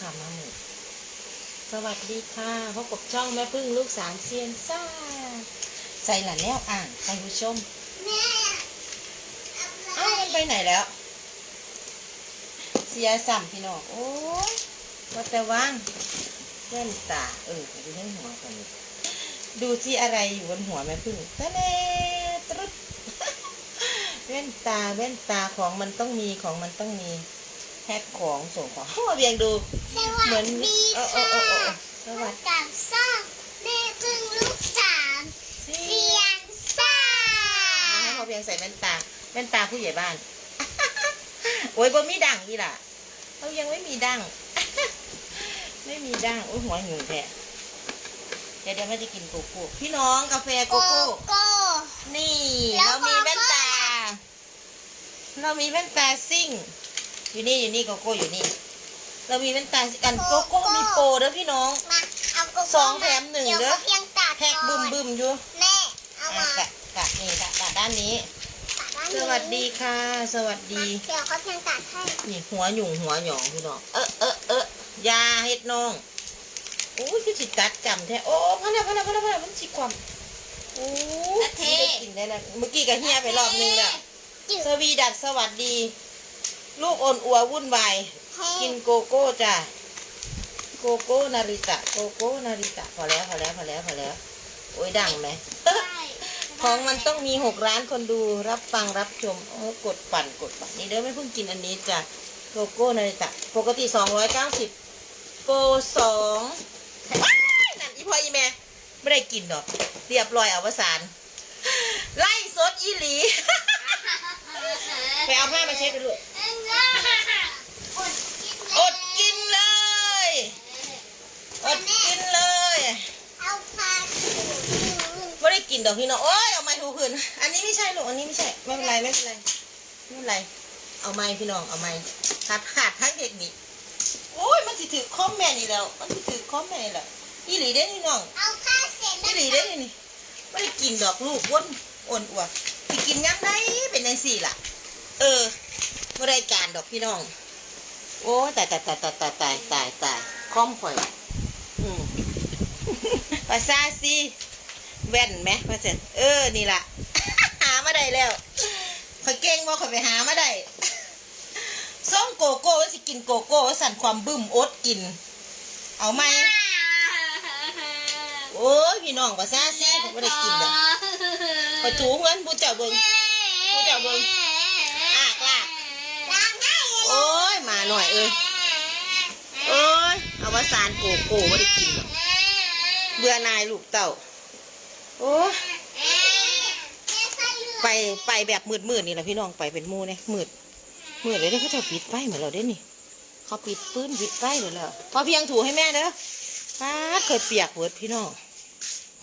ค่ะมาหมูสวัสดีค่ะพบกับช่องแม่พึ่งลูกสามเซียนซ่า ใส่หลานแล้วอ่านท่านผู้ชมแม่อ้าวมันไปไหนแล้ว เสียสัมพี่น้องโอ้ยว่าแต่ว่างแว่นตา เออไปดูในหัวกันดิดูที่อะไรอยู่บนหัวแม่พึ่งตะเนตรึดแว่นตาแว่นตาของมันต้องมีของมันต้องมี แพ็คของส่งของมาเบียงดูสวัเหมือสนดีเออเอค่ะอเออเออสวัสดีกับซ่องแม่พึ่งลูกสามเสียงซ่าให้พอเพียงใส่แว่นตาแว่นตาผู้ใหญ่บ้านโอ้ยบ่มีดังนี่ล่ะเขายังไม่มีดังไม่มีดังโอ้ยหัวหิวแท้เดี๋ยวเดี๋ยวแม่จะกินโกโก้พี่น้องกาแฟโกโกโก้โก้นี่แล้เราวมีแว่นตาโกโก้เรามีแว่นตาซิ่ง อยู่นี่อยู่นี่โกโก้อยู่นี่ เรามีแว่นตาอันโกโก้มีโปรเด้อพี่น้อง มาเอาโกโก้สองแถมหนึ่งเดี๋ยวเด้อก็เพียงตัดแพ็กบึมบึมอยู่แม่เอาอะมากะกะนี่กะกะด้านนี้ ตัดสวัสดีค่ะ สวัสดี เดี๋ยวเขาเพียงตัดให้นี่หัวหยุ่งหัวหยองพี่น้อง เออเออเออยาเฮ็ดน้องโอ้ยคือสิตัดจำแท้โอ้พันแล้วพันแล้วพันแล้วพันแล้วมันสิความโอ้ยอาเทได้กินได้แล้วเมื่อกี้ก็เฮียไปรอบนึงแล้วจืดสวีดัสสวัสดี ลูกอ่อนอัววุ่นวายให้กินโกโก้จ้ะโกโก้นาริตะโกโก้นาริตะพอแล้วพอแล้วพอแล้วพอแล้ว โอ้ยดังไหมได้ของมันต้องมีหกร้านคนดูรับฟังรับชมโอ้กดปั่นกดปั่นนี่เด้อไม่เพิ่งกินอันนี้จ้ะโกโก้นาริตะปกติสองร้อยเก้าสิบโกสองว้ายนั่นอีพ่ออีแม่ไม่ได้กินดอกเรียบร้อยอวสานไล่สดอีหลี ไปเอาผ้ามาเช็ดไปลูก อดกิน อดกินเลย อดกินเลย เอาพาถู ไม่ได้ กินดอกพี่น้องโอ้ยเอาไม้ถูพื้นอันนี้ไม่ใช่ลูกอันนี้ไม่ใช่ไม่เป็นไรไม่เป็นไรไม่เป็นไร เอาไม้พี่น้องเอาไม้ขาดขาดทั้งเทคนิคโอ้ยมันสิถือคอมแม่นี่แล้ว มันสิถือคอมแม่นี่แล้วอีหลีได้อพี่น้องเอาผ้าเสร็จอีแล้วหลีได้อนี่ไม่ได้กินดอกลูกว้นอ่อนอวดสิกินยังไงเป็นในสี่ล่ะ เออไม่ได้การดอกพี่น้อง โอ้ยตายตายตายตายตายตายตายตายคอมข่อยอืมภาษาซี แว่นไหมภาษาเออนี่ล่ะ หามาได้แล้วข่อยเก่งว่าข่อยไปหามาได้ส้มโกโก้ว่าสิกินโกโก้ว่าสั่นความบึ้มอดกิน เอาไหมโอ้ยพี่น้องภาษาซีผมไม่ได้กินดอกข่อยถูเงินผู้เจ้าเบิ่งผู้เจ้าเบิ่งอากลากล้างได้เลยโอ้ยมาหน่อยเอ้ยโอ้ยเอาวสานโกโก้ไม่ได้กินหรอกเบื่อนายลูกเต่า โอ้ไปไปแบบมืดมืดๆนี่แหละพี่น้องไปเป็นมูเนี่ยมืดมืดเลยเด้เขาจะปิดไฟเหมือนเราได้นี่เขาปิดปื้นปิดไฟเลยแล้วพอเพียงถูให้แม่เด้อป้าดเคยเปียกเวิร์ดพี่น้อง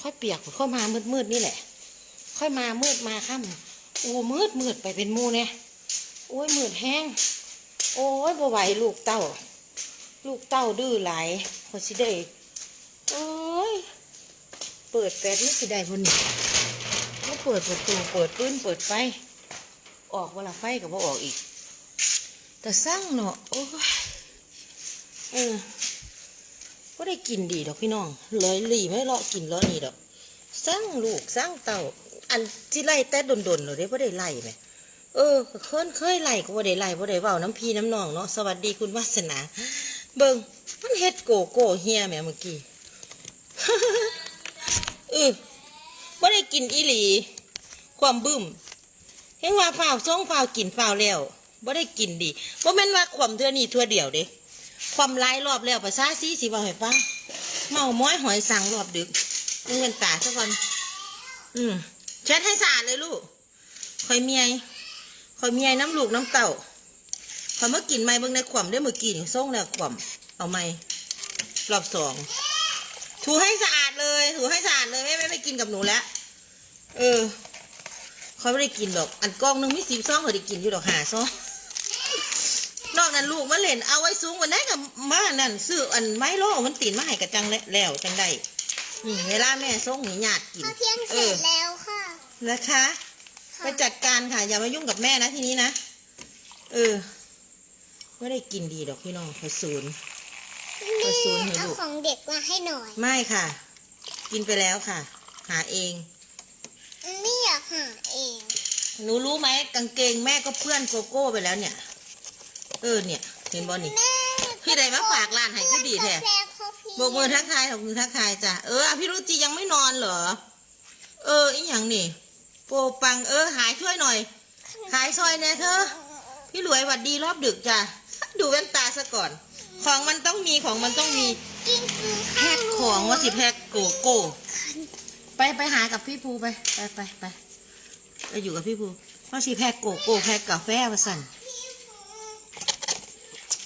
ค่อยเปียกเข้ามามืดมืดๆนี่แหละ ค่อยมามืดมาค่ำอู้มืดมืดไปเป็นมูเนี่ยโอ้ยมืดแห้งโอ้ยบ่ไหวลูกเต้าลูกเต้าดื้อหลายคนสิได้โอ้ เปิดแปดนี่สิได้บนนี้ก็เปิดประตูเปิดปืนเปิดไฟ ออกเวลาไฟกับว่าออกอีก แต่สร้างเนาะโอ้ยเออก็ได้กินดีดอกพี่น้องเลยหลีไม่เลาะกินเลาะนี่ดอกสร้างลูกสร้างเต่า อันที่ไล่แต่ดนๆเราได้ไ่ได้ไล่ไหมเออเคยเคยไล่ก็บ่ได้ไล่บ่ได้เว้าน้ำพีน้ำนองเนาะสวัสดีคุณวาสนา เบิ่งมันเฮ็ดโกโก้เฮียแหม่เมื่อกี้ เออบ่ได้กินอีหลี ความบึ้มเห็นว่าฝ้าวส่งฝ้าวกินฝ้าวแล้วบ่ได้กินดีบ่แม่นว่าความเทื่อนี้ทั่วเดียวเด้ความหลายรอบแล้วภาษาซีสิเว้าให้ฟังเมาม้อยหอยสังรอบดึกเงินตาซะก่อนอืมเช็ดให้สะอาดเลยลูกคอยเมียคอยเมีไอ้น้ำลูกน้ำเต่าคอยเมื่อกินไม่เบิ่งในขวมได้เมื่อกี้นี่ส่งแล้วขวมเอาไม่รอบสอง ถูให้สะอาดเลยถูให้สะอาดเลยไม่ไม่ไม่กินกับหนูแล้ว เออคอยไม่ได้กินหรอก อันกล้องหนึงมีสิบซองเขาได้กินอยู่ดอกหาซองนอกนั้นลูกมาเล่นเอาไว้สูงกว่านั้นกับมานั่นซื้ออันไม้โล่มันตีนมาให้กระจังแล้วแล้วจังได้นี่เวลาแม่ส่งนี่ญาติกินพอเพียงเอเสร็อจแล้วค่ะนะคะไปจัดการค่ะ อย่ามายุ่งกับแม่นะทีนี้นะ เออไม่ได้กินดีดอกพี่น้องขอศูนย์ แม่ศูนย์ให้เอาลูก ของเด็กมาให้หน่อยไม่ค่ะ กินไปแล้วค่ะ หาเอง ไม่อยากหาเองหนูรู้ไหมกางเกงแม่ก็เพื่อนโกโก้ไปแล้วเนี่ย เออเนี่ย เห็นบอนี่ แม่พี่ใดมาฝากร้านให้ก็ดีแท้กาฟเขาเพียงโบกมือทักทายบอกมือทักทายจ้ะเออพี่รุจิยังไม่นอนเหรอ เอออีหยังนี่ โปปังเออหายช่วยหน่อย ขายซอยแน่เธอ พี่หลวยหวัดดีรอบดึกจ้ะดูแว่นตาซะก่อน ของมันต้องมีของมันต้องมีกินคือแพ็คของว่าสิแพ็คโกโก้ไปไปหากับพี่ภูไปไปไปไปไปอยู่กับพี่ภูว่าสิแพ็คโกโก้แพ็คกาแฟมาสั่น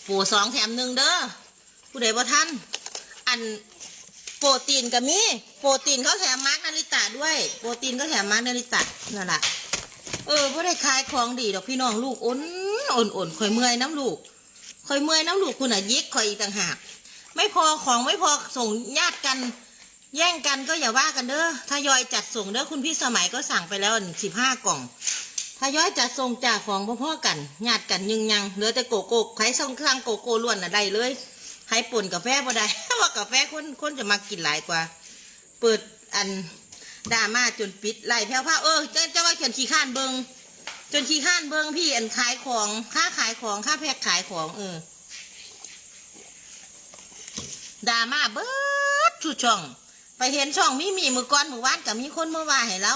ปูสองแถมหนึ่งเด้อผู้ใดบ่ทันอันโปรตีนกับมีโปรตีนเขาแถมมาร์กนาริตะด้วย โปรตีนก็แถมมาร์กนาริตะนั่นแหละเออพ่ได้ขายของดีดอกพี่น้องลูกอ้นอ่นอ่นข่อยเมื่อยน้ำลูก ข่อยเมื่อยน้ำลูกคุณอะยิกข่อยอีกต่างหาก ไม่พอของไม่พอส่งญาติกัน แย่งกันก็อย่าว่ากันเด้อทยอยจัดส่งเด้อคุณพี่สมัยก็สั่งไปแล้วสิบห้ากล่องทยอยจัดส่งจากของพ่อๆกันญาติกันยังยังเหลือแต่โกโก้ใครส่งครื่องโกโก้ล้วนน่ะได้เลยใครป่นกาแฟบ่ได้ว่ากาแฟคนคนจะมากินหลายกว่า เปิดอันดราม่าจนปิดไล่แพ้วผ้าเออจะจะว่าเขียนขี้ข้านเบิง จนขี้ข้านเบิงพี่อันขายของค่าขายของค่าแพ็คขายของเออดามาเบิดทุกช่อง ไปเห็นช่องมีมีมือก้อนมือวานกับมีคนเมาว่าให้เรา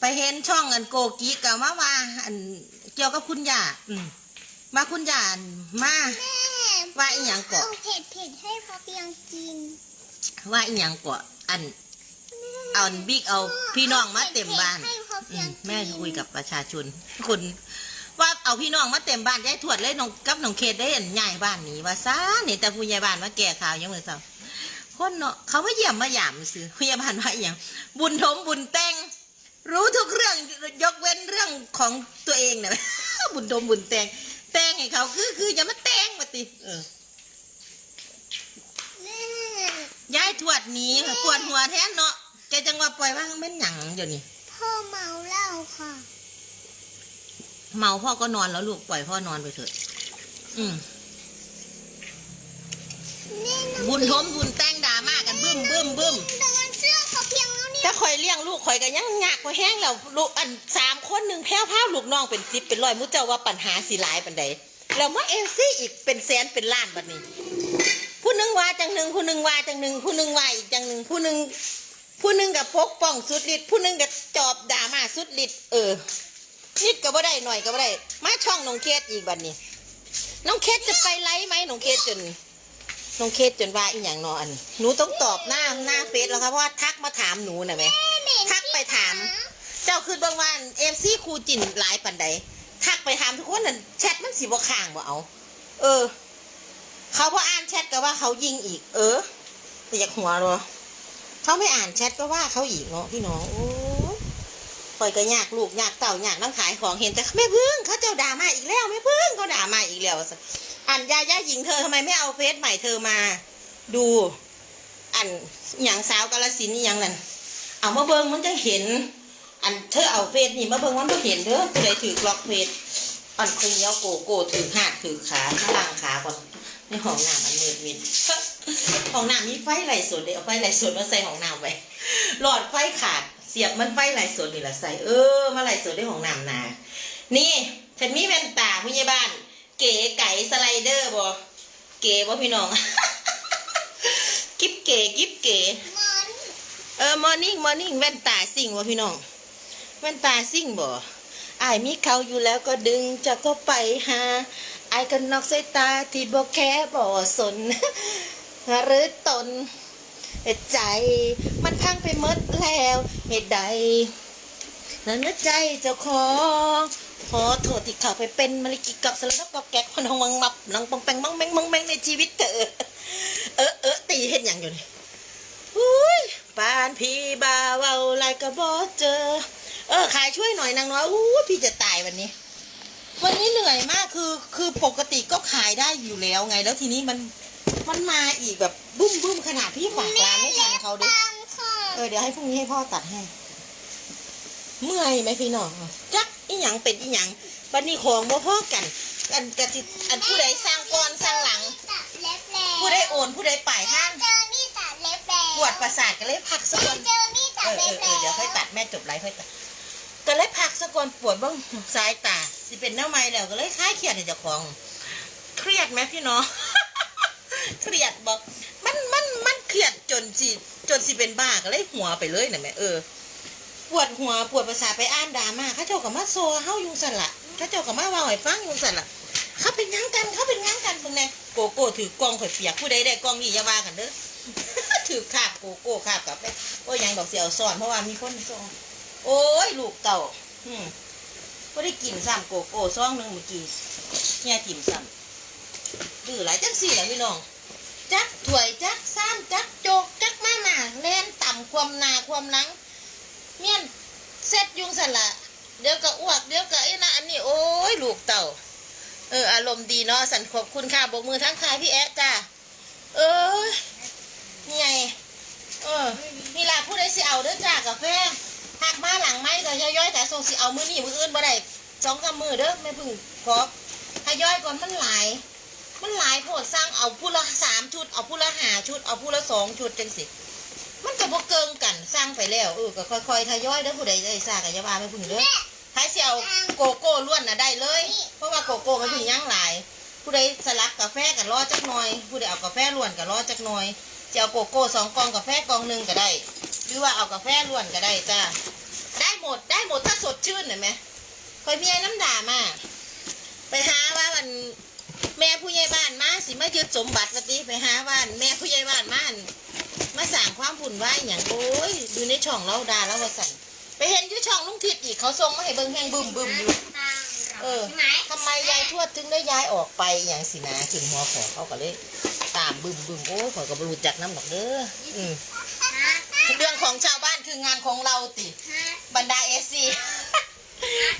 ไปเห็นช่องอันโกกีกับมาว่าอันเกี่ยวกับคุณยาอืมมาคุณยานมาว่าอีหยังเกาะเอาเผ็ดเผ็ดให้พอเพียงกิน ว่าอีหยังเกาะอันเอาบิ๊กเอาพี่น้องมาเต็มบ้านให้ อืมแม่คุยกับประชาชน คนว่าเอาพี่น้องมาเต็มบ้านยายทวดเลยน้องกับน้องเคสได้อันใหญ่บ้านนี้ว่าซ่านี่ยแต่ผู้ใหญ่บ้านมาแก่ข่าวยังเหมือนเสาคนเนาะเขามาเยี่ยมมาหยามซื้อผู้ใหญ่บ้านว่าอหย่างบุญถมบุญแต่งรู้ทุกเรื่องยกเว้นเรื่องของตัวเองเนี่ย บุญถมบุญแต่งแต่งให้เขาคือคืออย่ามาแต่งมาติเออยายทวดหนี้ปวดหัวแทนเนาะแกจังว่าปล่อยว่างเป็นหยังเดี๋ยวนี้ พ่อเมาเหล้าค่ะ เมาพ่อก็นอนแล้วลูกปล่อยพ่อนอนไปเถอะ อืมแม่น้องบุญทมบุญแต่งดราม่ากันบึ้มบึ้มบึ้มโดนเสื้อพอเพียงแล้วเนี่ย ถ้าข่อยเลี้ยงลูกข่อยก็ยังยากกว่าแห้งแล้วลูกอันสามคนหนึ่งแพ้วพ้าวลูกน้องเป็นสิบเป็นร้อยมุเจ้าว่าปัญหาสิหลายปันใดแล้วมาเอลซี่อีกเป็นแสนเป็นล้านบัดนี้ ผู้หนึงว่าจังหนึ่งผู้หนึงว่าจังหนึ่งผู้หนึงว่าอีกจังหนึ่งผู้หนึง ผู้หนึ่งกับพกป้องสุดฤทธิ์ผู้หนึ่งกับจอบดรามาสุดฤทธิ์เออนิดก็บ่ได้หน่อยก็บ่ได้ มาช่องน้องเคสอีกบัดนี้ น้องเคสจะไปไลฟ์ไหมน้องเคสจนน้องเคสจนว่าอีหยังนอนหนูต้องตอบหน้าหน้าเฟซแล้วครับเพราะว่าทักมาถามหนูน่ะไหมทักไปถาม เจ้าคือบางวันเอฟซีครูจินหลายปันใดทักไปถามทุกคนนั่นแชทมันสีบ่ข้างบ่เอา เออ เขาพออ่านแชทก็ว่าเขายิงอีก เออแต่อยากหัวเรอ เขาไม่อ่านแชทก็ว่าเขาอีกเนาะพี่น้องโอ้ยปล่อยก็ยากลูกยากเต่ายากน้ำขายของเห็นแต่แม่พึ่งเขาเจ้าด่ามาอีกแล้วแม่พึ่งเขาด่ามาอีกแล้วอันยาย่าหญิงเธอทำไมไม่เอาเฟซใหม่เธอมา ดูอันอย่างสาวกาลสินีอย่างนั้นเอามาเบิ่งมันจะเห็น อันเธอเอาเฟซนี่มาเบิ่งมันไม่เห็นเด้อผู้ใดถือกล็อกเฟซอันเคยเอาโกโก้ถือหาดถือขาข้างล่างขาก่อน ในห้องน้ำมันมืดมิดห้องน้ำมีไฟไหลสดเดี๋ยวเอาไฟไหลสดมาใส่ห้องน้ำไว้หลอดไฟขาด เสียบมันไฟไหลสดนี่แหละใส่เออมาไหลสดได้ห้องน้ำนานี่ฉันมีแว่นตาผู้ใหญ่บ้าน เก๋ไก่สไลเดอร์บ่เก๋บ่พี่น้องกิ๊บเก๋กิ๊บเก๋เออมอร์นิ่งมอร์นิ่งแว่นตาสิ่งวะพี่น้องแว่นตาสิ่งบ่อายมีเขาอยู่แล้วก็ดึงจะก็ไปหา ไอายก็นอกสายตาที่บ่แค่บ่สน หรือตน ใจมันพังไปหมดแล้วเหตุใดแล้วนื้อใจเจ้าของขอโทษที่เข้าไปเป็นมลิกิกับสารพัดกับแก๊กพนองมังมับนังปองแปงมังแมงมังแมงในชีวิตเธอเออเออตีเห็นอย่างอยู่นี่อุ้ยปานพี่บาเวาไรก็บอเจอ เออขายช่วยหน่อยนางน้อยอู้พี่จะตายวันนี้ วันนี้เหนื่อยมากคือคือปกติก็ขายได้อยู่แล้วไง แล้วทีนี้มันมันมาอีกแบบบุ้มบุ้มขนาดพี่ฝากร้านไม่ทันเขาดิตามค่ะเออเดี๋ยวให้พรุ่งนี้ให้พ่อตัดให้ เมื่อยไหมพี่น้องจักอีหยังเป็นอีหยังบันนี้ของบ่พ่อกันอันกะจิอันผู้ใดสร้างก่อนสร้างหลังตัดเล็บแล้วผู้ใดโอนผู้ใดประสาทก็เลยพักสักวันเจอนี่ตัเอดอไปเออเออแล้วเดี๋ยวค่อยตัดแม่จบไลฟ์ค่อยตัดก็เลยพักสักวันปวดบ้างสายตา สิเป็นแนวไม่แล้วก็เลยคล้ายเครียดในเจ้าของ เครียดไหมพี่น้อง เครียดบอก มันมันมันเครียดจนสิจนสิเป็นบ้าก็เลยหัวไปเลยนะแม่เออ ปวดหัวปวดประสาทไปอ่านดราม่าเขาเจ้ากับมาโซเฮายุงสันละเขาเจ้ากับมาว่าให้ฟังยุงสันละเขาเป็นยังกันเขาเป็นยังกันเพิ่งไงโกโก้ถือกล้องข่อยเปียกผู้ใดได้กล้องนี่อย่าว่ากันเด้อถือคาบโกโก้คาบกับไปโอ้ยยังดอกเสียวซ่อนเพราะว่ามีคนซ่อนโอ้ย ลูกเต่าอืม ก็ได้กินซ้ำโกโก้ซองหนึ่งเมื่อกี้เนี่ยกินซ้ำดื้อหลายจังสี่แหละพี่น้อง จักถวยจักซ้ำจักโจกจักมาหมาเล่นต่ำความหนาความหลัง เมียนเซ็ตยุงสละเดี๋ยวก็อ้วกเดี๋ยวก็ไอ้นะอันนี้โอ้ยลูกเต่า เอออารมณ์ดีเนาะสันขอบคุณค่ะบกมือทั้งคายพี่แอ๊ะจ้าเออนี่ไงเออนี่ล่ะผู้ใดสิเอาเด้อจ้ากาแฟ หักมาหลังไม้ก็ย่อยๆแต่ส่งสิเอามือนี่มืออื่นบ่ได้สองสามมือเด้อแม่พึ่งขอให้ย่อยก่อนมันหลาย มันหลายโพดสร้างเอาผู้ละสามชุด เอาผู้ละห้าชุด เอาผู้ละสองชุดจังสิมันก็บ่เกิงกันสร้างไปแล้วเออก็ค่อยๆทยอยเด้อผู้ใดได้สร้างก็อย่าว่าไม่พึ่งเด้อใครสิเอาโกโก้ล้วนน่ะได้เลย เพราะว่าโกโก้มันพึ่งย่างหลาย ผู้ใดสลักกาแฟก็รอจักหน่อย ผู้ใดเอากาแฟล้วนก็รอจักหน่อย จะเอาโกโก้สองกองกาแฟกองหนึ่งก็ได้ หรือว่าเอากาแฟล้วนก็ได้จ้าได้หมดได้หมดถ้าสดชื่นเห็นไหมคอยมีไอ้น้ำด่ามา ไปหาว่ามันแม่ผู้ใหญ่บ้านมาสิมายึดสมบัติวะติไปหาบ้านแม่ผู้ใหญ่บ้านมานมาสั่งความผุ่นวายอย่างโอ้ยอยู่ในช่องเราดาแล้วว่าสั่นไปเห็นอยู่ช่องลุงทิดอีกเขาส่งมาให้เบิ่งแหงบึมบึมอยู่เออทำไมยายทวดถึงได้ย้ายออกไปอย่างสินะขึ้นหัวขอเขาก็เลย บึมบึมโอ้ยขอยก็บรู้จักน้ำดอกเด้ออืมเรื่องของชาวบ้านคืองานของเราติบรรดาเอซี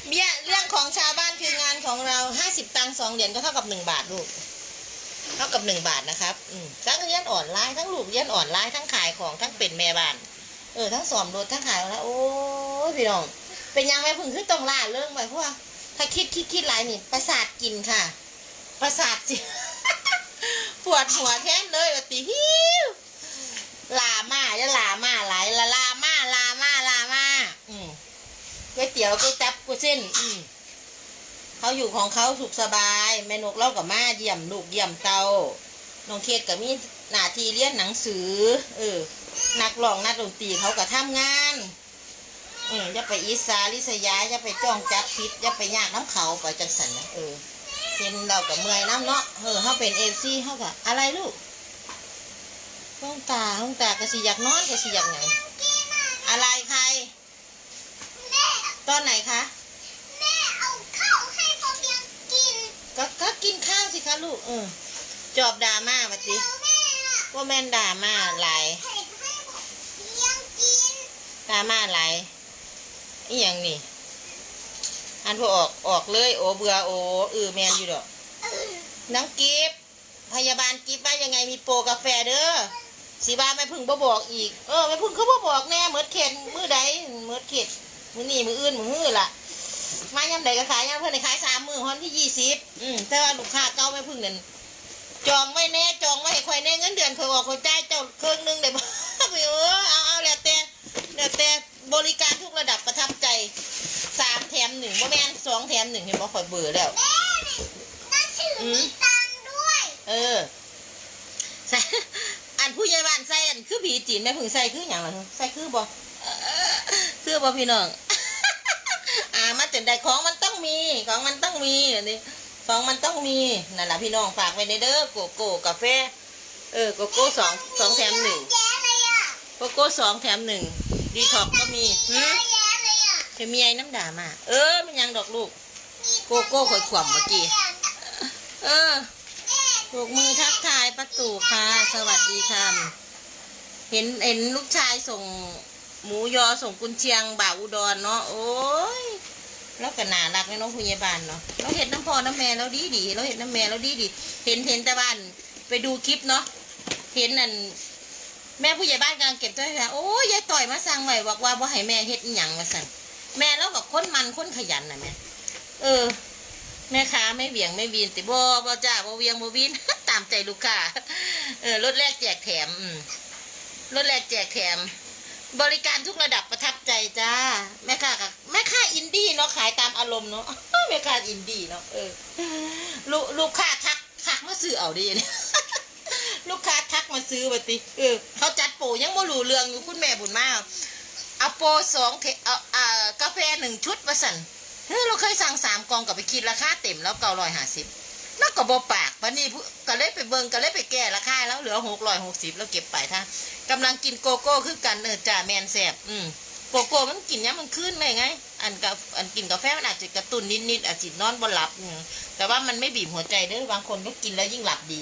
เบี้ยเรื่องของชาวบ้านคืองานของเราห้าสิบตังค์สองเหรียญก็เท่ากับหนึ่งบาทลูกเท่ากับหนึ่งบาทนะครับอืมทั้งเรียนออนไลน์ทั้งลูกเรียนออนไลน์ทั้งขายของทั้งเป็นแม่บ้าน เออทั้งสอมรถทั้งขายแล้วโอ้ยพี่น้อง เป็นยังไงพึ่งขึ้นตรงล่าเรื่องไปเพราะว่าถ้าคิดคิดคิดหลายนี่ประสาทกินค่ะ ประสาทสิ ปวดหัวแท้เลยว่าติฮิวลามาจะลามาหลายละลามาลามาลามาอืมก๋วยเตี๋ยวก๋วยจับก๋วยเส้น อืมเขาอยู่ของเขาสุขสบาย แม่นกเล่ากับมาเยี่ยมลูกเยี่ยมเตาน้องเคสกับมีหน้าที่เรียนหนังสือ เออ นักร้องนักดนตรีเขาก็ทำงานเอออย่าไปอีสาลิสยาอย่าไปจ้องจับพิษอย่าไปยากน้ำเขาไปจังสันนะเออ เห็นเรากับเมื่อยน้ำเนาะเออเขาเป็นเอฟซีเขากะอะไรลูกห้องตาห้องตากระสิอยากนอนกระสิอยากไหนอะไรใครแม่ตอนไหนคะแม่เอาข้าวให้พ่อเพียงกินก็ก็กินข้าวสิคะลูกเออจอบดราม่ามาติแล้วแม่อะว่าแม่นดราม่าหลายให้ให้พ่อเพียงกินดราม่าหลายอีหยังนี่ อันพอออกออกเลย โอเบื่อโอเออแมนอยู่ดอกเออน้องกิฟต์พยาบาลกิฟต์ว่ายังไงมีโปรกาแฟเด้อสีบาไม่พึ่งบ่บอกอีก เออไม่พึ่งเขาบ่บอกแน่เหมือนเข็ดมือใดเหมือนเข็ดมือนี่มืออื่นมือฮื้อล่ะมายำใดก็ขายยำเพื่อนให้ขายสามมือฮอนที่ยี่สิบอืมแต่ว่าลูกค้าเก่าไม่พึ่งนั่นจองไว้แน่จองไว้ให้คอยแน่เงินเดือนเคยออกคอยจ่ายเจ้าเครื่องหนึงเดี๋ยวไปเออเอาเอาแล้วแต่แล้วแต่ บริการทุกระดับประทับใจสามแถมหนึ่งบ่แม่นสองแถมหนึ่งเห็นบ่คอยเบื่อแล้ว แม่นี่หนังสือมีตังค์ด้วยเออใส่อันผู้ใหญ่บ้านใส่อันคือผีจีนแม่พึ่งใส่คืออย่างไรใส่คือบ่เออคือบ่พี่น้องอ่ามาจนได้ของมันต้องมีของมันต้องมีอันนี้ของมันต้องมีนั่นแหละพี่น้องฝากไว้ในเด้อโกโก้กาแฟเออโกโก้สองสองแถมหนึ่งแย่เลยอะโกโก้สองแถมหนึ่ง ดีท็อกก็มีหืแย่มแย่เลยอะจะมีไอ้น้ำด่ามา เออมันยังดอกลูก โกโก้ข่อยขวบเมื่อกี้ เออปรบมือทักทายประตูค่ะ สวัสดีค่ะเห็นเห็นลูกชายส่งหมูยอส่งกุนเชียงบ่าวอุดรเนาะโอ้ยแล้วก็น่ารักเลยเน้องผู้ใหญ่บ้านเนาะเราเห็นน้ำพอน้ำแม่เราดีดีเราเห็นน้ำแม่เราดีดีเห็นเห็นต่บ้านไปดูคลิปเนาะเห็นนั่น แม่ผู้ใหญ่บ้านกำลังเก็บตัวให้โอ้ยยายต่อยมาสั่งไว้บอกว่าบ่ให้แม่เฮ็ดอีหยังมาสั่นแม่เรากับคนมันคนขยันน่ะแม่เออ แม่ค้าไม่เบี่ยงไม่วีนติบ่บ่จ้าบ่เวียงบ่วีนตามใจลูกค้าเออรถแรกแจกแถมอืมรถแรกแจกแถม บริการทุกระดับประทับใจจ้าแม่ค้ากับแม่ค้าอินดี้เนาะขายตามอารมณ์เนาะแม่ค้าอินดี้เนาะเออลูกลูกค้าทักทักมาซื้อเอาดิเนี่ยลูกค้า มาซื้อบัติเออเขาจัดโปรยังไม่รู้เรื่องอยู่คุณแม่บุญมากเอาโปรสองเทเอาอ่ากาแฟหนึ่งชุดมาสั่นเฮ้ยเราเคยสั่งสามกองกับไปคิดราคาเต็มแล้วเก้าร้อยห้าสิบแล้วก็บอปากวันนี้ก็เลยไปเบิงก็เลยไปแก้ราคาแล้วเหลือหกร้อยหกสิบแล้วเก็บไปท่ากำลังกินโกโก้คือกันเออจ่าแมนแสบอืมโกโก้มันกินเนี้ยมันขึ้นเลยไง อันกับอันกินกาแฟมันอาจจะกระตุ้นนิดๆอาจจะนอนบนหลับ แต่ว่ามันไม่บีบหัวใจเด้อบางคนก็กินแล้วยิ่งหลับดี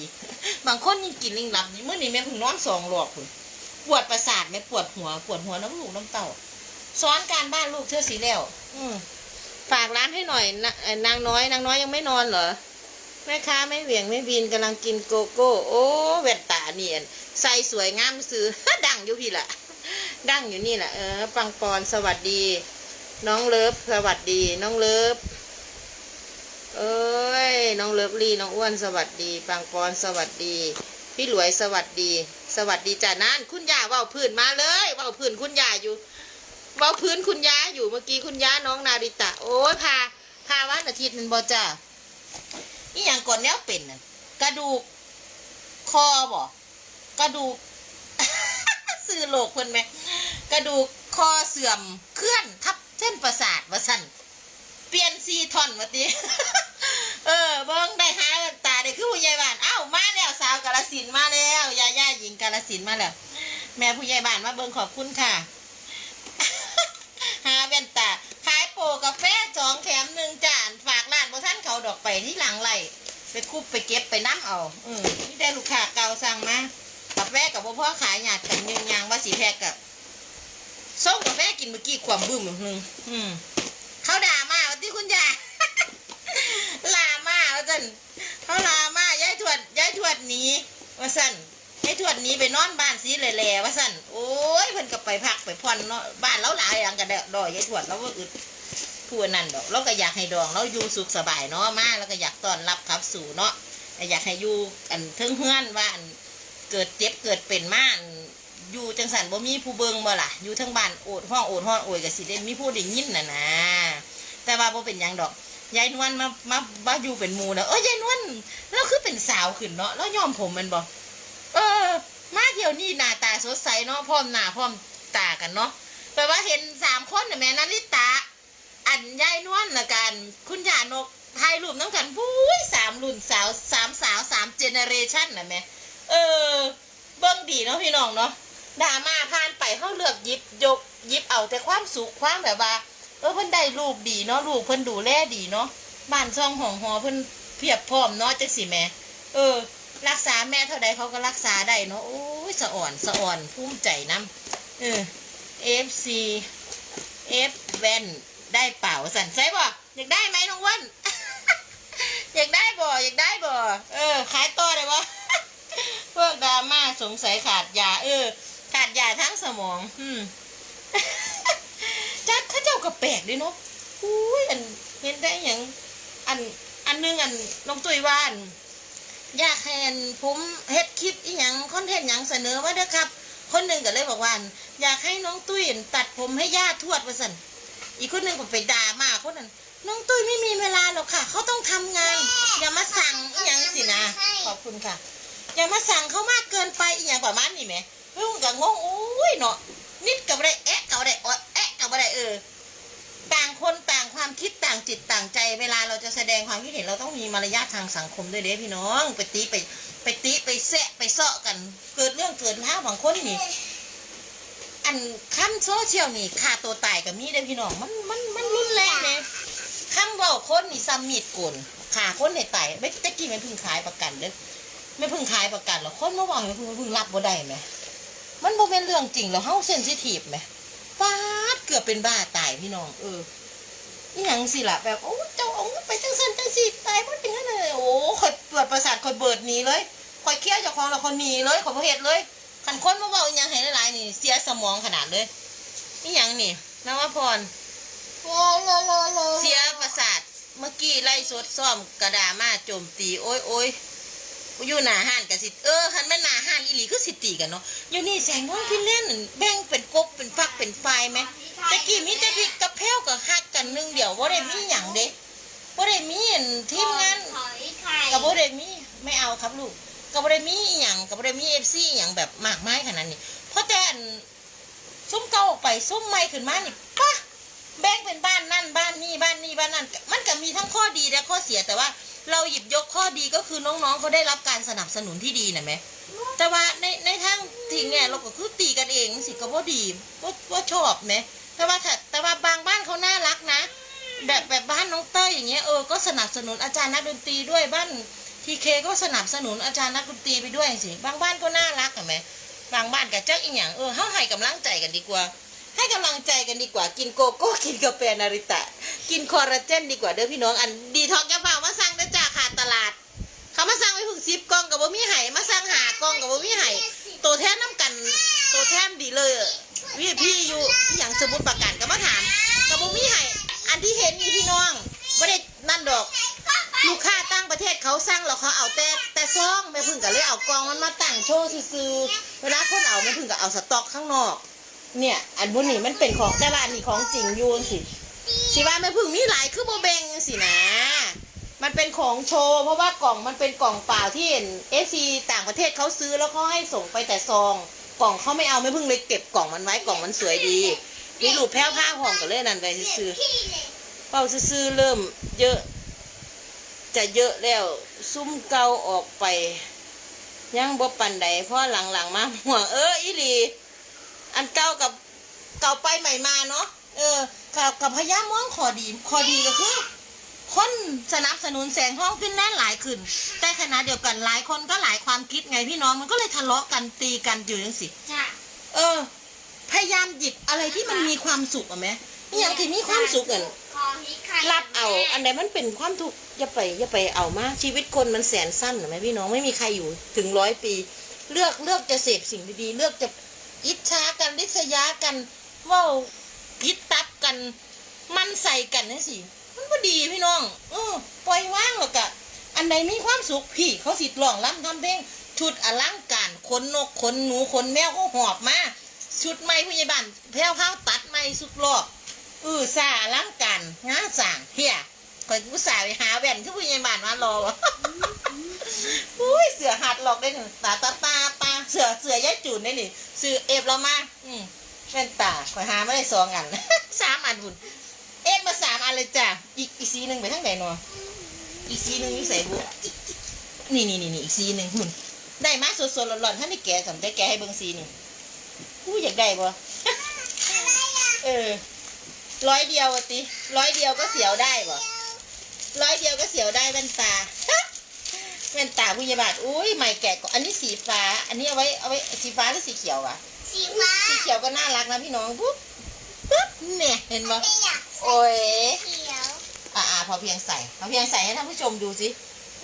บางคนยิ่งกินยิ่งหลับดีเมื่อนี้แม่พิ่งนอนสองหลอกคุณปวดประสาทแม่ปวดหัวปวดหัวน้ำลูน้ำเต่าซ้อนการบ้านลูกเธอสีแล้ว อืมฝากร้านให้หน่อยนะนางน้อยนางน้อยยังไม่นอนเหรอแม่ค้าไม่เหวี่ยงไม่บินกำลังกินโกโก้ โอ้แว่นตาเนียนใส่สวยงามซื้อดังอยู่พี่ละดังอยู่นี่แหละเออปังปอนสวัสดี น้องเลิฟสวัสดีน้องเลิฟเอ้ยน้องเลิฟลี่น้องอ้วนสวัสดีปังปอนสวัสดี พี่หลวยสวัสดี สวัสดีจ้านั่นคุณยาเว่าพื้นมาเลยเว่าพื้นคุณยาอยู่เว่าพื้นคุณยาอยู่เมื่อกี้คุณยาน้องนาริตะ โอ้ยพาพาวันอาทิตย์มันบอจ้านี่อย่างก่อนแนวเป็นกระดูกคอบ่กระดูกสื่อโลกคนไหมกระดูกคอเสื่อมเคลื่อนทับ เส้นประสาทว่าสั่นเปลี่ยนซีทอนมาติเออเบิ้งได้หาตาได้คือผู้ใหญ่บ้านอ้าวมาแล้วสาวกาลสินมาแล้วยาย่าหญิงกาลสินมาแล้วแม่ผู้ใหญ่บ้านมาเบิ้งขอบคุณค่ะ หาแว่นตาขายโปกาแฟสองแถมหนึ่งจานฝากร้านบท่านเขาดอกไปที่หลังไหลไปคุบไปเก็บไปน้ำเอาอืมนี่ได้ลูกค้าเก่าสั่งมากาแฟกับพ่อขายหยาดกันยืนยางว่าสีแพกกับ ส่งกาแฟกินเมื่อกี้ความบึ้มหนึ่งอืมเขาด่ามาว่าที่คุณยายลามาว่าสันเขาลามายายทวดยายทวดหนีว่าสันยายทวดหนีไปนอนบ้านสีแหล่ๆว่าสันโอ้ยเพิ่นก็ไปพักไปผ่อนเนาะบ้านเราหลายอย่างกันดอดอยยายทวดเราก็อึดพูดนั่นดอกเราก็อยากให้ดองเราอยู่สุขสบายเนาะมาแล้วก็อยากต้อนรับขับสู่เนาะอยากให้อยู่อันเทิงเฮือนว่าอันเกิดเจ็บเกิดเป็นมา อยู่จังสันบ่มีผู้เบิงบ่ล่ะอยู่ทั้งบ้านโอดห้องโอดห้องโอยก็สิได้มีผู้ได้ยินน่ะนะแต่ว่าบ่เป็นหยังดอกยายนวลมามามาอยู่เป็นหมูนะเออยายนวลแล้วคือเป็นสาวขึ้นเนาะแล้วยอมผมมันบอกเออ มาเที่ยวนี้หน้าตาสดใสเนาะพร้อมหน้าพร้อมตากันเนาะแปลว่าเห็นสามคนน่ะแม่นาริตา อันยายนวลละกัน คุณยานกถ่ายรูปน้ำกันปุ้ยสามรุ่นสาวสามสาวสามเจเนเรชันน่ะแม่เออ เบิ่งดีเนาะพี่น้องเนาะ ดราม่าผ่านไปเขาเลือกหยิบยกหยิบเอาแต่ความสุขความแบบว่า เออเพิ่นได้ลูกดีเนาะลูกเพิ่นดูแลดีเนาะบ้านช่องห้องหอเพิ่นเพียบพร้อมเนาะจังสิแม่เออ รักษาแม่เท่าใดเขาก็รักษาได้เนาะโอ้ยสะอ่อนสะอ่อนภูมิใจนํเออ FC F แวนได้เปล่าสันใช่บ่อยากได้ไหมน้องอ้วันอยากได้บ่อยากได้บ่เออขายต่อได้บ่พวกดราม่าสงสัยขาดยาเออาดยาทั้งสมอง อืมจักข้าเจ้าก็แปลกด้วยเนาะอุ้ยอันเห็นได้อย่างอันอันนึงอันน้องตุ้ยว่านอยากให้อันผมเฮ็ดคลิปอีหยังคอนเทนต์หยังเสนอมาเด้อครับ คนหนึ่งก็เลยบอกว่าอันอยากให้น้องตุ้ยตัดผมให้ย่าทวดว่าสันอีกคนหนึ่งก็ไปด่ามาคนนั้นน้องตุ้ยไม่มีเวลาหรอกค่ะ เขาต้องทำงาน อย่ามาสั่งอีหยังสินะขอบคุณค่ะ อย่ามาสั่งเขามากเกินไปอีหยังประมาณนี้ไหม เพิ่งก็งงโอ้ยเนาะนิดกับอะไรแอะกับอะไรออแอะกับอะไรเออ ต่างคนต่างความคิดต่างจิตต่างใจ เวลาเราจะแสดงความคิดเห็นเราต้องมีมารยาททางสังคมด้วยเด้พี่น้องไปตีไป ไปตีไปแซะไปเซาะกัน เกิดเรื่องเกิดราวบางคนนี่อันขั้นโซเชียลนี่ฆ่าตัวตายกับมีเด้พี่น้องมันมันมันรุนแรงเลยคำว่าคนนี่ซ้ำมีดโกนฆ่าคนให้ตายไม่ตะกี้มันพึ่งขายประกันเด้อไม่พึ่งขายประกันหรอกคนเมื่อวานมันเพึ่งพึ่งรับบ่ได้ไหม มันบ่เป็นเรื่องจริงแล้วเฮาเซนซิทีฟไหมฟาดเกือบเป็นบ้าตายพี่น้อง เออนี่ยังสิล่ะแบบโอ้เจ้าเอาเงินไปจังสันจังสิตายบ่ถึงขนาดนั้นเลยโอ้ข่อยปวดประสาทข่อยเบิดหนีเลยข่อยเครียดเจ้าของแล้วข่อยหนีเลยขอยบ่เฮ็ดเลยขันคนมาบอกอหยังให้หลายๆนี่เสียสมองขนาดเลยนี่ยังนี่นวพรโลโลโลโลเสียประสาทเมื่อกี้ไล่สดซ่อมกระดามาโจมตีโอ้ยโอ้ย อยู่หน้าห้านกับสิเออคันแม่หน้าห้านอีหลีคือสิตีกันเนาะอยู่นี่แสงท้องฟินเล่นนั่นแบ่งเป็นกบเป็นฟักเป็นไฟไหมแต่กี้มีแต่พริกกับแพ้วกับฮักกันนึงเดียวบ่ได้มีหยังเด้บ่ได้มีทีมงานกับบ่ได้มีไม่เอาครับลูกกับบ่ได้มีอหย่างกับบ่ได้มีเอฟซีอหย่างแบบมากมายขนาดนี้เพราะแต่อันซุ้มเก่าออกไปซุ้มใหม่ขึ้นมานี่ปะแบ่งเป็นบ้านนั่นบ้านนี่บ้านนี่บ้านนั่นมันก็มีทั้งข้อดีและข้อเสียแต่ว่า เราหยิบยกข้อดีก็คือน้องๆเขาได้รับการสนับสนุนที่ดีนะแม่แต่ว่าในในทางที่เนี่ยเราก็คือตีกันเองสิก็บ่าดีว่าว่าชอบไหมแต่ว่าแต่ว่าบางบ้านเขาน่ารักนะ แบบแบบบ้านน้องเต้ยอย่างเงี้ยเออก็สนับสนุนอาจารย์นักดนตรีด้วยบ้านทีเคก็สนับสนุนอาจารย์นักดนตรีไปด้วยสิบางบ้านก็น่ารักอะไหมบางบ้านกับเจ้าอีหยังเออเฮาให้กำลังใจกันดีกว่า ให้กำลังใจกันดีกว่ากินโกโก้กินกาแฟนาริตะ กินคอลลาเจนดีกว่าเด้อพี่น้องอันดีท็อกแกเปล่ามาสั่งได้จากขาดตลาด เขามาสั่งไว้ถึงซิปกล่องกับบ่มีไห้มาสั่งหากล่องกับบ่มีไห้ตัวแทนน้ำกันตัวแทนดีเลยอะพี่พี่อยู่อย่างสมุดประกันก็มาถามกับบ่มีไห้อันที่เห็นนี่พี่น้องไม่ได้นั่นดอก ลูกค้าตั้งประเทศเขาสั่งแล้วเขาเอาแต่แต่ซองแม่พึ่งก็เลยเอากองมันมาตั้งโชว์ซื่อเวลาคนเอาแม่พึ่งก็เอาสต็อกข้างนอก เนี่ย อันบุนี้มันเป็นของแต่ว่าอันนี้ของจริงอยูนสิสิว่าแม่พึ่งมีหลายคือโบเบงสินะ มันเป็นของโชว์ เพราะว่ากล่องมันเป็นกล่องเปล่าที่เห็นเอฟซีต่างประเทศเขาซื้อแล้วเขาให้ส่งไปแต่ซอง กล่องเขาไม่เอาแม่พึ่งเลยเก็บกล่องมันไว้กล่องมันสวยดีมีรูปแพ้วผ้าห่องก็เลยนั่นไปซื้อเลยเป้าซื้อเริ่มเยอะ จะเยอะแล้วซุ้มเกาออกไป ยังบ่ปันใดเพราะหลังๆมาห่วงเอออีหลี อันเก่ากับเก่าไปใหม่มาเนาะเออกับกับพยายามมองขอดีขอดีก็คือคนสนับสนุนแสงห้องขึ้นแน่นหลายขึ้น แต่ขณะเดียวกันหลายคนก็หลายความคิดไงพี่น้องมันก็เลยทะเลาะกันตีกันอยู่จังสิจ้ะเออ พยายามหยิบอะไรที่มันมีความสุขอะไหมอหย่างที่มีความสุขอะขอหิไข่รับเอา อันใดมันเป็นความทุกข์อย่าไปอย่าไปเอามาชีวิตคนมันแสนสั้นนะแม่พี่น้องไม่มีใครอยู่ถึงร้อยปี เลือกเลือกจะเสพสิ่งดีๆเลือกจะ อิจฉากันริษยากันว่าพิษตับกัน มันใส่กันนี่สิมันก็ดีพี่น้องเออปล่อยว่างหรอกอะอันใดมีความสุขพี่เขาสิร้องรำทำเพลงชุดอลังการขนนกขนหนูขนแมวก็หอบมาชุดไม้พยาบาลแพ้วพ้าวตัดไม้สุดรอบเออสาล้างกันงาสั่งเฮียคอยกูสาไปหาแว่นที่ผู้ใหญ่บ้านมารอวะอุ้ยเสือหัดหลอกได้หนึ่งตาตาตา เสือเสือยายจูนได้นิเสือเอฟเรามาอืมแว่นตาคอยหาไม่ได้สองอัน สามอันบุญเอฟมาสามอันเลยจ้ะอีกอีกสีหนึ่งไปทางไหนเนาะอีกสีหนึ่งอยู่ใส่บุนี่นี่นี่นี่อีกสีหนึ่งหุ่นได้มาสดๆร้อนๆท่านได้แกะสำได้แกะให้เบิ่งสีนี่ผู้อยากได้บ่เออร้อยเดียวติร้อยเดียวก็เสียวได้บ่ร้อยเดียวก็เสียวได้แว่นตา แว่นตาผู้ใหญ่บ้านอุ้ยใหม่แกะก่อนอันนี้สีฟ้า อันนี้เอาไว้เอาไว้สีฟ้าหรือสีเขียวอะสีฟ้าสีเขียวก็น่ารักนะพี่น้องปุ๊บปุ๊บเนี่ยเห็นบ่ไม่อยากใส่โอ้ยเขียวอ่าพอเพียงใส่พอเพียงใส่ให้ท่านผู้ชมดูสิ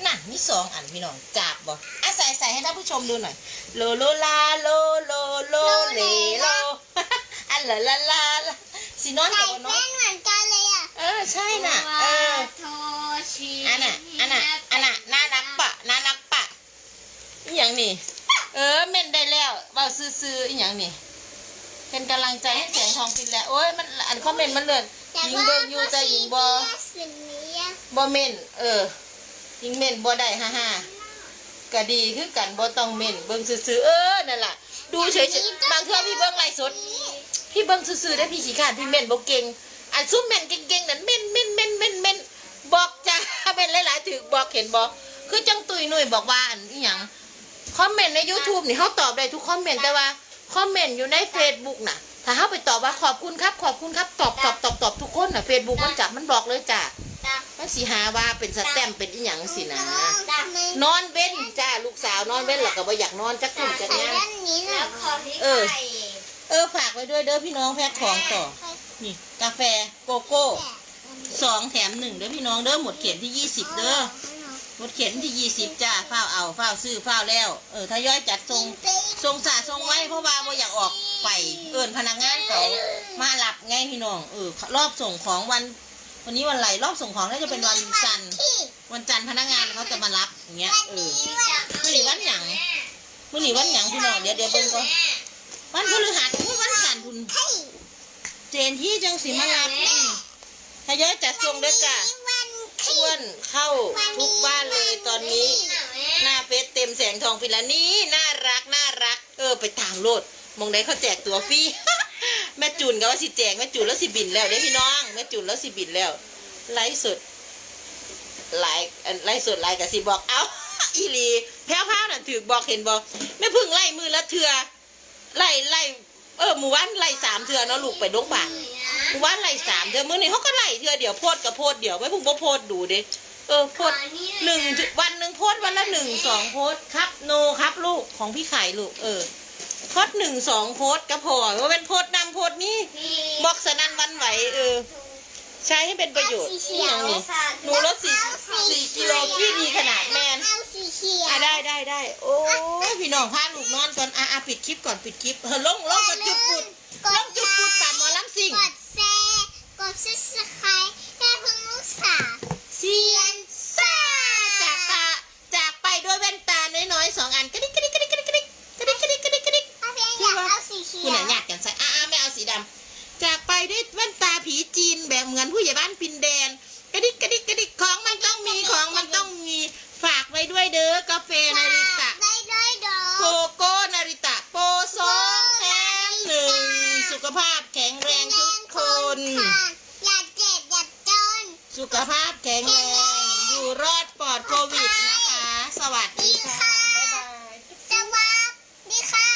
น่ะมีสองอันพี่น้องกาบบ่อะใส่ใส่ให้ท่านผู้ชมดูหน่อยโลโลลาโลโลโลเลโลอันละลาลาลาสีนอนใส่กับบ่นอแป้นงเหมือนกันเลยอะเออใช่น่ะเออโทชิอันน่ะอันน่ะอันน่ะน่ารักปะน่ารักปะ อีหย่างนี่ เออเม่นได้แล้วเบาซื้อๆอหย่างนี่ เป็นกำลังใจให้เสียงทองฟินแล้ว โอ้ยมันอันคอมเมนต์มันเลื่อนยิงเบิ่งอยู่แต่ยิงบอบอเม่นเออยิงเม่นบอได้ฮ่าฮ่าก็ดีคือกันบอต้องเม่นเบิ่งซื่อๆเออนั่นล่ะ ดูเฉยๆบางเทื่อพี่เบิ่งไลฟ์สดพี่เบิ้งซื่อๆได้พี่ขี้ขาดพี่เม่นบอกเก่งอันซุ่มเม่นเก่งๆนั่นเม่นเม่นเม่นเม่นเม่นบอกจ้าเม่นหลายๆถือบอกเห็นบอกคือจังตุยหนุ่ยบอกว่าอันอหย่าง คอมเมนต์ใน YouTube นี่เขาตอบได้ทุกคอมเมนต์แต่ว่าคอมเมนต์อยู่ใน Facebook น่ะ ถ้าเขาไปตอบว่าขอบคุณครับ ขอบคุณครับตอบตอบตอบตอบทุกคนน่ะ Facebook มันจับมันบอกเลยจ้าดักมันสิหาว่าเป็นสแตมป์เป็นอีหยังสินะดักนอนเว้นจ้าลูกสาวนอนเว้นหรอกก็บ่อยากนอนจักคุ่มจักใส่เนี้ยด้านนี้นะขอหิเออไข่เออฝากไว้ด้วยเด้อพี่น้องแพ็คของต่อนี่ กาแฟโกโก้สองแถมหนึ่งเด้อพี่น้องเด้อหมดเขียนที่ยี่สิบเด้อ หมดเขียนที่ยี่สิบจ้าเฝ้าเอาเฝ้าซื้อเฝ้าแล้ว เออถ้าย่อยจัดทรงทรงสาทรงไว้เพราะว่าบ่อยากออกไปเอินพนักงานเขามาหลับไงพี่น้องเออรอบส่งของวัน วันนี้วันไหลรอบส่งของน่าจะเป็นวันจันทร์ที่วันจันทร์พนักงานเขาจะมารับอย่างเงี้ยวันเอนี้อจะเอามื้อนี้วันหยังมื้อนี้วันหยังพี่น้องเดี๋ยวเดี๋ยวเบิ่งก่อนวันพฤหัสมื้อวันจันทร์พุ่นเฮ้ยเจนที่จังสิมารับอืมทยอยจัดส่งเด้อจ้ะวัน อ้วนเข้าทุกบ้านเลยตอนนี้ หน้าเฟซเต็มแสงทองฟิลานี่น่ารักน่ารัก เออ ไปตามโลดมองได้เขาแจกตัวฟรีแม่จุนก็ว่าสิแจกแม่จุนแล้วสิบินแล้วเด้อพี่น้องแม่จุนแล้วสิบินแล้วไลฟ์สดไลฟ์อันไลฟ์สดไลฟ์กับสิบอกเอ้าอีหลีแพ้วๆน่ะถือบอกเห็นบอกแม่พึ่งไล่มือละเถือไล่ไล่ เออหมู่บ้านไล่สามเถือเนาะลูกไปดงบานหมู่บ้านไล่สามเถือมื้อนี้เขาก็ไล่เถือเดี๋ยวโพดกับโพดเดี๋ยวแม่พึ่งบ่โพดดูเด้เออโพดหนึ่งวันหนึ่งโพสต์วันละหนึ่งสองโพสต์ครับ โนครับลูกของพี่ไข่ลูกเออโพสต์หนึ่งสองโพสต์ก็พอว่าเป็นโพสต์นำโพสต์นี้บอกสนั่นหวันไหวเออ ใช้ให้เป็นประโยชน์สีเขีนี่ยยัวงนี่หนูลดสี่สี่กิโลที่ดีขนาดแมนเอาสีเขียวอะได้ได้ได้โอ้ยพี่น้องพาลูกนอนก่อนอะอะปิดคลิปก่อนปิดคลิปเออลงลงกับจุดปุดลงจุดปุดป่านหมอลำซิ่งกดแชร์กดซับสไครต์ให้เพิ่งลูกสาวเซียนซ่าจากตาจากไปด้วยแว่นตาน้อยๆสองอันกระดิกกระดิกกระดิกกระดิกกระดิกกระดิกกระดิกกระดิกกระดิกเอาเพียงอยากเอาสีเขีคุณยวน่ะอยากกันใส่อ่าไม่เอาสีดำ จากไปด้วยแว่นตาผีจีนแบบเหมือนผู้ใหญ่บ้านปินแดน กระดิกกระดิกกระดิกของมันต้องมีของมันต้องมีฝากไว้ด้วยเด้อกาแฟนาริตะได้ได้ดอโกโก้นาริตะโปรสองแถมหนึ่งสุขภาพแข็งแรงทุกคนอย่าเจ็บอย่าจน สุขภาพแข็งแรงอยู่รอดปลอดโควิดนะคะ สวัสดีดีค่ะค่ะ